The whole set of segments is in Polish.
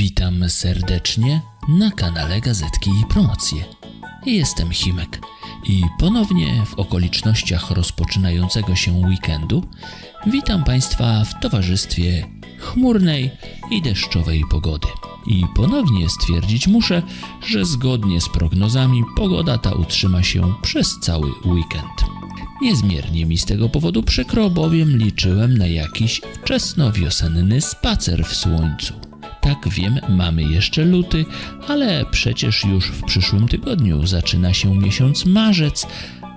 Witam serdecznie na kanale Gazetki i Promocje. Jestem Himek i ponownie w okolicznościach rozpoczynającego się weekendu witam Państwa w towarzystwie chmurnej i deszczowej pogody. I ponownie stwierdzić muszę, że zgodnie z prognozami pogoda ta utrzyma się przez cały weekend. Niezmiernie mi z tego powodu przykro, bowiem liczyłem na jakiś wczesnowiosenny spacer w słońcu. Tak wiem, mamy jeszcze luty, ale przecież już w przyszłym tygodniu zaczyna się miesiąc marzec,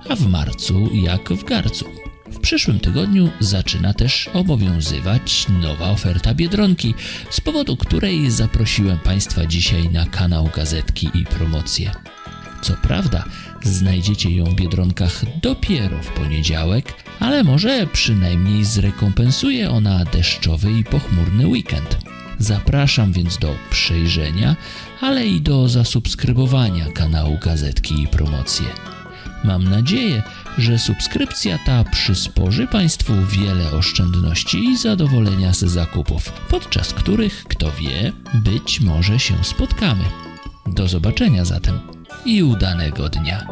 a w marcu jak w garcu. W przyszłym tygodniu zaczyna też obowiązywać nowa oferta Biedronki, z powodu której zaprosiłem Państwa dzisiaj na kanał Gazetki i Promocje. Co prawda, znajdziecie ją w biedronkach dopiero w poniedziałek, ale może przynajmniej zrekompensuje ona deszczowy i pochmurny weekend. Zapraszam więc do przejrzenia, ale i do zasubskrybowania kanału Gazetki i Promocje. Mam nadzieję, że subskrypcja ta przysporzy Państwu wiele oszczędności i zadowolenia z zakupów, podczas których, kto wie, być może się spotkamy. Do zobaczenia zatem i udanego dnia.